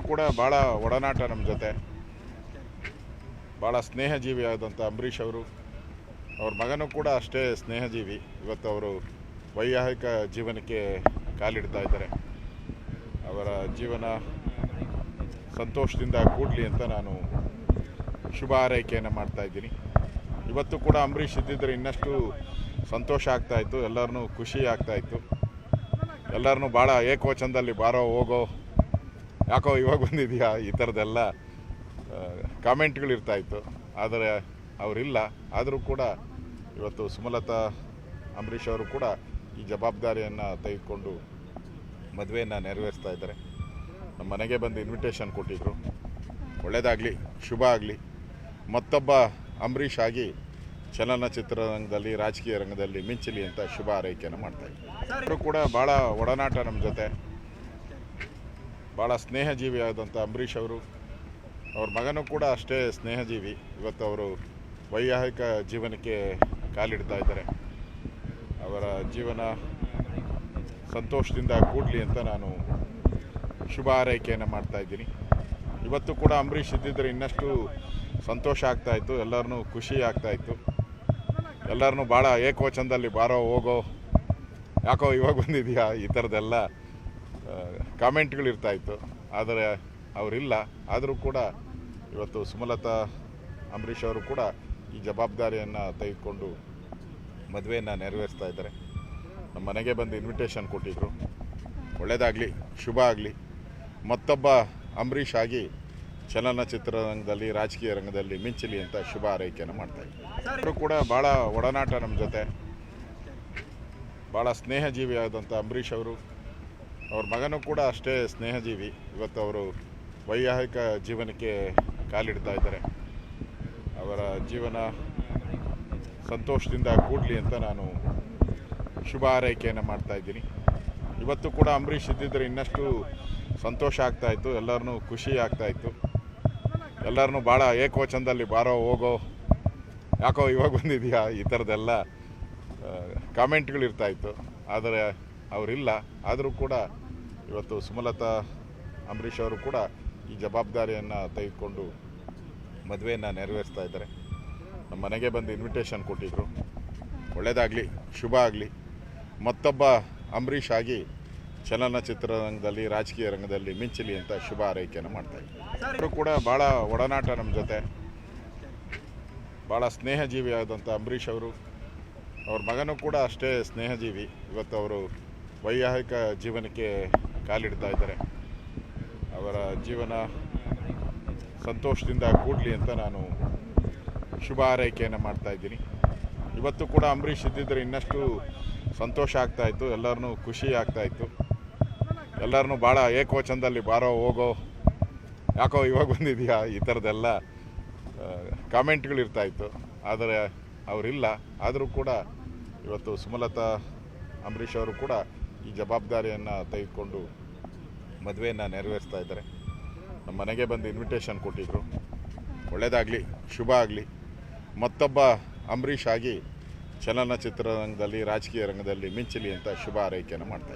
ಇಬ್ಬರು ಕೂಡ ಭಾಳ ಒಡನಾಟ ನಮ್ಮ ಜೊತೆ. ಭಾಳ ಸ್ನೇಹಜೀವಿ ಆದಂಥ ಅಂಬರೀಷ್ ಅವರು. ಅವ್ರ ಮಗನೂ ಕೂಡ ಅಷ್ಟೇ ಸ್ನೇಹಜೀವಿ. ಇವತ್ತು ಅವರು ವೈವಾಹಿಕ ಜೀವನಕ್ಕೆ ಕಾಲಿಡ್ತಾ ಇದ್ದಾರೆ. ಅವರ ಜೀವನ ಸಂತೋಷದಿಂದ ಕೂಡಲಿ ಅಂತ ನಾನು ಶುಭ ಆರೈಕೆಯನ್ನು ಮಾಡ್ತಾ ಇದ್ದೀನಿ. ಇವತ್ತು ಕೂಡ ಅಂಬರೀಷ್ ಇದ್ದಿದ್ದರೆ ಇನ್ನಷ್ಟು ಸಂತೋಷ ಆಗ್ತಾಯಿತ್ತು ಎಲ್ಲರನ್ನೂ ಖುಷಿ ಆಗ್ತಾಯಿತ್ತು ಎಲ್ಲರನ್ನೂ ಭಾಳ ಏಕವಚನದಲ್ಲಿ ಬಾರೋ ಹೋಗೋ ಯಾಕೋ ಇವಾಗ ಬಂದಿದೆಯಾ? ಈ ಥರದ್ದೆಲ್ಲ ಕಾಮೆಂಟ್ಗಳಿರ್ತಾಯಿತ್ತು ಆದರೆ ಅವರಿಲ್ಲ. ಆದರೂ ಕೂಡ ಇವತ್ತು ಸುಮಲತಾ, ಅಂಬರೀಷ್ ಅವರು ಕೂಡ ಈ ಜವಾಬ್ದಾರಿಯನ್ನು ತೆಗೆದುಕೊಂಡು ಮದುವೆಯನ್ನು ನೆರವೇರಿಸ್ತಾ ಇದ್ದಾರೆ. ನಮ್ಮ ಮನೆಗೆ ಬಂದು ಇನ್ವಿಟೇಷನ್ ಕೊಟ್ಟಿದ್ದರು ಒಳ್ಳೆಯದಾಗಲಿ ಶುಭ ಆಗಲಿ. ಮತ್ತೊಬ್ಬ ಅಂಬರೀಷ್ ಆಗಿ ಚಲನಚಿತ್ರರಂಗದಲ್ಲಿ ರಾಜಕೀಯ ರಂಗದಲ್ಲಿ ಮಿಂಚಲಿ ಅಂತ ಶುಭ ಆರೈಕೆಯನ್ನು ಮಾಡ್ತಾ ಇಬ್ಬರು ಕೂಡ ಭಾಳ ಒಡನಾಟ ನಮ್ಮ ಜೊತೆ. ಭಾಳ ಸ್ನೇಹಜೀವಿಯಾದಂಥ ಅಂಬರೀಷ್ ಅವರು. ಅವ್ರ ಮಗನೂ ಕೂಡ ಅಷ್ಟೇ ಸ್ನೇಹಜೀವಿ. ಇವತ್ತು ಅವರು ವೈವಾಹಿಕ ಜೀವನಕ್ಕೆ ಕಾಲಿಡ್ತಾ ಇದ್ದಾರೆ. ಅವರ ಜೀವನ ಸಂತೋಷದಿಂದ ಕೂಡಲಿ ಅಂತ ನಾನು ಶುಭ ಆರೈಕೆಯನ್ನು ಮಾಡ್ತಾ ಇದ್ದೀನಿ. ಇವತ್ತು ಕೂಡ ಅಂಬರೀಷ್ ಇದ್ದಿದ್ದರೆ ಇನ್ನಷ್ಟು ಸಂತೋಷ ಆಗ್ತಾಯಿತ್ತು ಎಲ್ಲರನ್ನೂ ಖುಷಿ ಆಗ್ತಾಯಿತ್ತು ಎಲ್ಲರನ್ನೂ ಭಾಳ ಏಕವಚನದಲ್ಲಿ ಬಾರೋ ಹೋಗೋ ಯಾಕೋ ಇವಾಗ ಬಂದಿದೆಯಾ ಈ ಥರದ್ದೆಲ್ಲ ಕಾಮೆಂಟ್ಗಳಿರ್ತಾಯಿತ್ತು ಆದರೆ ಅವರಿಲ್ಲ. ಆದರೂ ಕೂಡ ಇವತ್ತು ಸುಮಲತಾ, ಅಂಬರೀಷ್ ಅವರು ಕೂಡ ಈ ಜವಾಬ್ದಾರಿಯನ್ನು ತೆಗೆದುಕೊಂಡು ಮದುವೆಯನ್ನು ನೆರವೇರಿಸ್ತಾ ಇದ್ದಾರೆ. ನಮ್ಮ ಮನೆಗೆ ಬಂದು ಇನ್ವಿಟೇಷನ್ ಕೊಟ್ಟಿದ್ದರು ಒಳ್ಳೆಯದಾಗಲಿ ಶುಭ ಆಗಲಿ. ಮತ್ತೊಬ್ಬ ಅಂಬರೀಷ್ ಆಗಿ ಚಲನಚಿತ್ರ ರಂಗದಲ್ಲಿ, ರಾಜಕೀಯ ರಂಗದಲ್ಲಿ ಮಿಂಚಲಿ ಅಂತ ಶುಭ ಆರೈಕೆಯನ್ನು ಮಾಡ್ತಾ ಇಬ್ಬರು ಕೂಡ ಭಾಳ ಒಡನಾಟ ನಮ್ಮ ಜೊತೆ. ಭಾಳ ಸ್ನೇಹಜೀವಿಯಾದಂಥ ಅಂಬರೀಷ್ ಅವರು. ಅವ್ರ ಮಗನೂ ಕೂಡ ಅಷ್ಟೇ ಸ್ನೇಹಜೀವಿ. ಇವತ್ತು ಅವರು ವೈವಾಹಿಕ ಜೀವನಕ್ಕೆ ಕಾಲಿಡ್ತಾ ಇದ್ದಾರೆ. ಅವರ ಜೀವನ ಸಂತೋಷದಿಂದ ಕೂಡಲಿ ಅಂತ ನಾನು ಶುಭ ಆರೈಕೆಯನ್ನು ಮಾಡ್ತಾ ಇದ್ದೀನಿ. ಇವತ್ತು ಕೂಡ ಅಂಬರೀಷ್ ಇದ್ದಿದ್ದರೆ ಇನ್ನಷ್ಟು ಸಂತೋಷ ಆಗ್ತಾಯಿತ್ತು ಎಲ್ಲರನ್ನೂ ಖುಷಿ ಆಗ್ತಾಯಿತ್ತು ಎಲ್ಲರನ್ನೂ ಭಾಳ ಏಕವಚನದಲ್ಲಿ ಬಾರೋ, ಹೋಗೋ, ಯಾಕೋ ಇವಾಗ ಬಂದಿದೆಯಾ? ಈ ಥರದ್ದೆಲ್ಲ ಕಾಮೆಂಟ್ಗಳಿರ್ತಾಯಿತ್ತು ಆದರೆ ಅವರಿಲ್ಲ. ಆದರೂ ಕೂಡ ಇವತ್ತು ಸುಮಲತಾ, ಅಂಬರೀಷ್ ಅವರು ಕೂಡ ಈ ಜವಾಬ್ದಾರಿಯನ್ನು ತೆಗೆದುಕೊಂಡು ಮದುವೆಯನ್ನು ನೆರವೇರಿಸ್ತಾ ಇದ್ದಾರೆ. ನಮ್ಮ ಮನೆಗೆ ಬಂದು ಇನ್ವಿಟೇಷನ್ ಕೊಟ್ಟಿದ್ದರು ಒಳ್ಳೆಯದಾಗಲಿ ಶುಭ ಆಗಲಿ. ಮತ್ತೊಬ್ಬ ಅಂಬರೀಷ್ ಆಗಿ ಚಲನಚಿತ್ರ ರಂಗದಲ್ಲಿ, ರಾಜಕೀಯ ರಂಗದಲ್ಲಿ ಮಿಂಚಲಿ ಅಂತ ಶುಭ ಆರೈಕೆಯನ್ನು ಮಾಡ್ತಾ ಇಬ್ಬರು ಕೂಡ ಭಾಳ ಒಡನಾಟ ನಮ್ಮ ಜೊತೆ. ಭಾಳ ಸ್ನೇಹಜೀವಿಯಾದಂಥ ಅಂಬರೀಷ್ ಅವರು. ಅವ್ರ ಮಗನೂ ಕೂಡ ಅಷ್ಟೇ ಸ್ನೇಹಜೀವಿ. ಇವತ್ತು ಅವರು ವೈವಾಹಿಕ ಜೀವನಕ್ಕೆ ಕಾಲಿಡ್ತಾ ಇದ್ದಾರೆ. ಅವರ ಜೀವನ ಸಂತೋಷದಿಂದ ಕೂಡಲಿ ಅಂತ ನಾನು ಶುಭ ಆರೈಕೆಯನ್ನು ಮಾಡ್ತಾ ಇದ್ದೀನಿ. ಇವತ್ತು ಕೂಡ ಅಂಬರೀಷ್ ಇದ್ದಿದ್ದರೆ ಇನ್ನಷ್ಟು ಸಂತೋಷ ಆಗ್ತಾಯಿತ್ತು ಎಲ್ಲರನ್ನೂ ಖುಷಿ ಆಗ್ತಾಯಿತ್ತು ಎಲ್ಲರನ್ನೂ ಭಾಳ ಏಕವಚನದಲ್ಲಿ ಬಾರೋ, ಹೋಗೋ, ಯಾಕೋ ಇವಾಗ ಬಂದಿದೆಯಾ, ಈ ಥರದ್ದೆಲ್ಲ ಕಾಮೆಂಟ್ಗಳಿರ್ತಾಯಿತ್ತು ಆದರೆ ಅವರಿಲ್ಲ. ಆದರೂ ಕೂಡ ಇವತ್ತು ಸುಮಲತಾ, ಅಂಬರೀಷ್ ಅವರು ಕೂಡ ಈ ಜವಾಬ್ದಾರಿಯನ್ನು ತೆಗೆದುಕೊಂಡು ಮದುವೆಯನ್ನು ನೆರವೇರಿಸ್ತಾ ಇದ್ದಾರೆ. ನಮ್ಮ ಮನೆಗೆ ಬಂದು ಇನ್ವಿಟೇಷನ್ ಕೊಟ್ಟಿದ್ದರು ಒಳ್ಳೆಯದಾಗಲಿ ಶುಭ ಆಗಲಿ. ಮತ್ತೊಬ್ಬ ಅಂಬರೀಷ್ ಆಗಿ ಚಲನಚಿತ್ರರಂಗದಲ್ಲಿ ರಾಜಕೀಯ ರಂಗದಲ್ಲಿ ಮಿಂಚಲಿ ಅಂತ ಶುಭ ಆರೈಕೆಯನ್ನು ಮಾಡ್ತಾ